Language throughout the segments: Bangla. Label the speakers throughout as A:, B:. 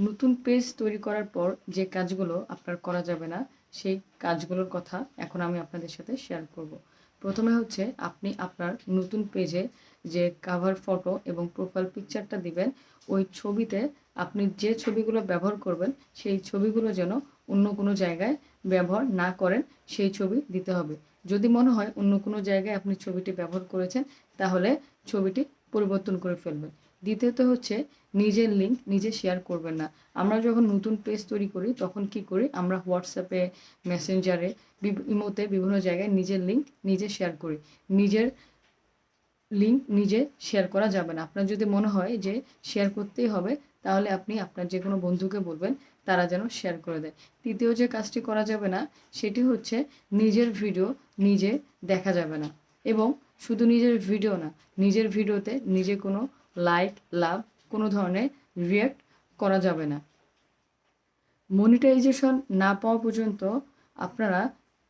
A: নতুন পেজ তৈরি করার পর যে কাজগুলো আপনার করা যাবে না, সেই কাজগুলোর কথা এখন আমি আপনাদের সাথে শেয়ার করব। প্রথমে হচ্ছে আপনি আপনার নতুন পেজে যে কাভার ফটো এবং প্রোফাইল পিকচারটা দিবেন, ওই ছবিতে আপনি যে ছবিগুলো ব্যবহার করবেন, সেই ছবিগুলো যেন অন্য কোনো জায়গায় ব্যবহার না করেন, সেই ছবি দিতে হবে। যদি মনে হয় অন্য কোনো জায়গায় আপনি ছবিটি ব্যবহার করেছেন, তাহলে ছবিটি পরিবর্তন করে ফেলবেন। দ্বিতীয়ত হচ্ছে নিজের লিঙ্ক নিজে শেয়ার করবেন না। আমরা যখন নতুন পেজ তৈরি করি, তখন কি করি? আমরা হোয়াটসঅ্যাপে মেসেঞ্জারে ইমোতে বিভিন্ন জায়গায় নিজের লিঙ্ক নিজে শেয়ার করি। নিজের লিঙ্ক নিজে শেয়ার করা যাবে না। আপনার যদি মনে হয় যে শেয়ার করতেই হবে, তাহলে আপনি আপনার যে কোনো বন্ধুকে বলবেন, তারা যেন শেয়ার করে দেয়। তৃতীয় যে কাজটি করা যাবে না, সেটি হচ্ছে নিজের ভিডিও নিজে দেখা যাবে না। এবং শুধু নিজের ভিডিও না, নিজের ভিডিওতে নিজে কোনো লাইক লাভ কোনো ধরনের রিয়াক্ট করা যাবে না। মনিটাইজেশন না পাওয়া পর্যন্ত আপনারা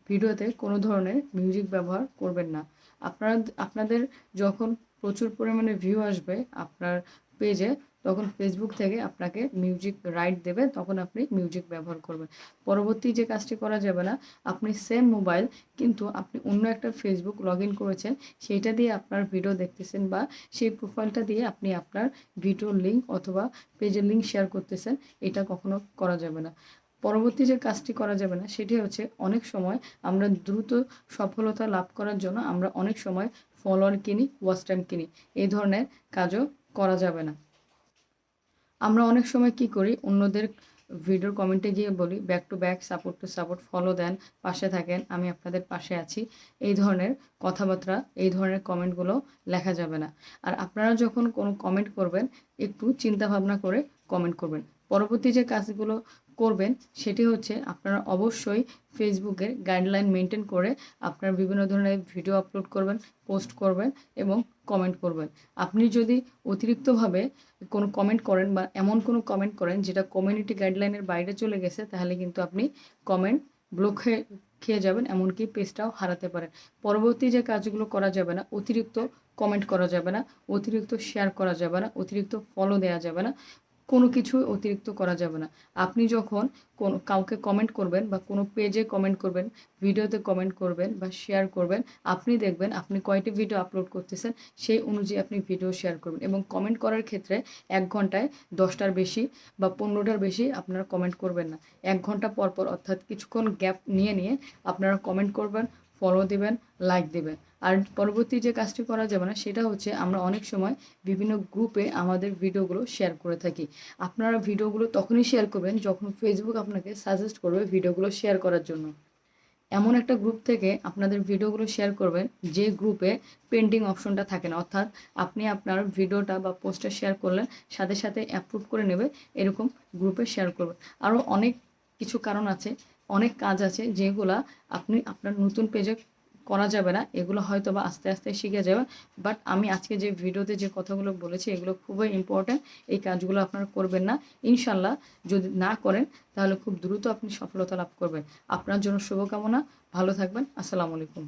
A: ভিডিওতে কোনো ধরনের মিউজিক ব্যবহার করবেন না। আপনারা, আপনাদের যখন প্রচুর পরিমাণে ভিউ আসবে আপনার পেজে তখন ফেসবুক থেকে আপনাকে মিউজিক রাইট দেবে, তখন আপনি মিউজিক ব্যবহার করবেন। পরবর্তী যে কাজটি করা যাবে না, আপনি সেম মোবাইল কিন্তু আপনি অন্য একটা ফেসবুক লগ ইন করেছেন, সেইটা দিয়ে আপনার ভিডিও দেখতেছেন বা সেই প্রোফাইলটা দিয়ে আপনি আপনার ভিডিওর লিঙ্ক অথবা পেজের লিঙ্ক শেয়ার করতেছেন, এটা কখনো করা যাবে না। পরবর্তী যে কাজটি করা যাবে না, সেটি হচ্ছে অনেক সময় আমরা দ্রুত সফলতা লাভ করার জন্য আমরা অনেক সময় ফলোয়ার কিনি ওয়াচ টাইম কিনি। এই ধরনের কাজও করা যাবে না। আমরা অনেক সময় কি করি, অন্যদের ভিডিওর কমেন্টে গিয়ে বলি back to back support to support follow দেন, পাশে থাকেন, আমি আপনাদের পাশে আছি। এই ধরনের কথাবার্তা, এই ধরনের কমেন্টগুলো লেখা যাবে না। আর আপনারা যখন কোনো কমেন্ট করবেন, একটু চিন্তা ভাবনা করে কমেন্ট করবেন। পরবর্তী যে কাজগুলো করবেন সেটি হচ্ছে আপনারা অবশ্যই ফেসবুকের গাইডলাইন মেনটেন করে আপনার বিভিন্ন ধরনের ভিডিও আপলোড করবেন পোস্ট করবেন এবং কমেন্ট করবেন। আপনি যদি অতিরিক্তভাবে কোনো কমেন্ট করেন বা এমন কোনো কমেন্ট করেন যেটা কমিউনিটি গাইডলাইনের বাইরে চলে গেছে, তাহলে কিন্তু আপনি কমেন্ট ব্লক হয়ে খেয়ে যাবেন, এমনকি পেজটাও হারাতে পারেন। পরবর্তী যে কাজগুলো করা যাবে না, অতিরিক্ত কমেন্ট করা যাবে না, অতিরিক্ত শেয়ার করা যাবে না, অতিরিক্ত ফলো দেওয়া যাবে না। কোনো কিছু অতিরিক্ত করা যাবে না। আপনি যখন কোন, কাউকে কমেন্ট করবেন বা কোনো পেজে কমেন্ট করবেন ভিডিওতে কমেন্ট করবেন বা শেয়ার করবেন, আপনি দেখবেন আপনি কয়টি ভিডিও আপলোড করতেছেন, সেই অনুযায়ী আপনি ভিডিও শেয়ার করবেন এবং কমেন্ট করার ক্ষেত্রে এক ঘন্টায় দশটার বেশি বা পনেরোটার বেশি আপনারা কমেন্ট করবেন না। এক ঘণ্টা পর পর অর্থাৎ কিছুক্ষণ গ্যাপ নিয়ে নিয়ে আপনারা কমেন্ট করবেন ফলো দিবেন লাইক দিবেন। আর পরবর্তী যে কাজটি করা যাবে না, সেটা হচ্ছে আমরা অনেক সময় বিভিন্ন গ্রুপে আমাদের ভিডিওগুলো শেয়ার করে থাকি। আপনারা ভিডিওগুলো তখনই শেয়ার করবেন যখন ফেসবুক আপনাকে সাজেস্ট করবে ভিডিওগুলো শেয়ার করার জন্য। এমন একটা গ্রুপ থেকে আপনাদের ভিডিওগুলো শেয়ার করবেন, যে গ্রুপে পেন্ডিং অপশনটা থাকে না। অর্থাৎ আপনি আপনার ভিডিওটা বা পোস্টটা শেয়ার করলেন, সাথে সাথে অ্যাপ্রুভ করে নেবে, এরকম গ্রুপে শেয়ার করবেন। আরও অনেক কিছু কারণ আছে অনেক কাজ আছে যেগুলা আপনি আপনার নতুন পেজে করা যাবে না, এগুলো হয়তো বা আস্তে আস্তে শিখে যাবে বাট আমি আজকে যে ভিডিওতে যে কথাগুলো বলেছি, এগুলো খুবই ইম্পর্ট্যান্ট এই কাজগুলো আপনারা করবেন না। ইনশাল্লাহ যদি না করেন, তাহলে খুব দ্রুত আপনি সফলতা লাভ করবেন। আপনার জন্য শুভকামনা, ভালো থাকবেন, আসসালামু আলাইকুম।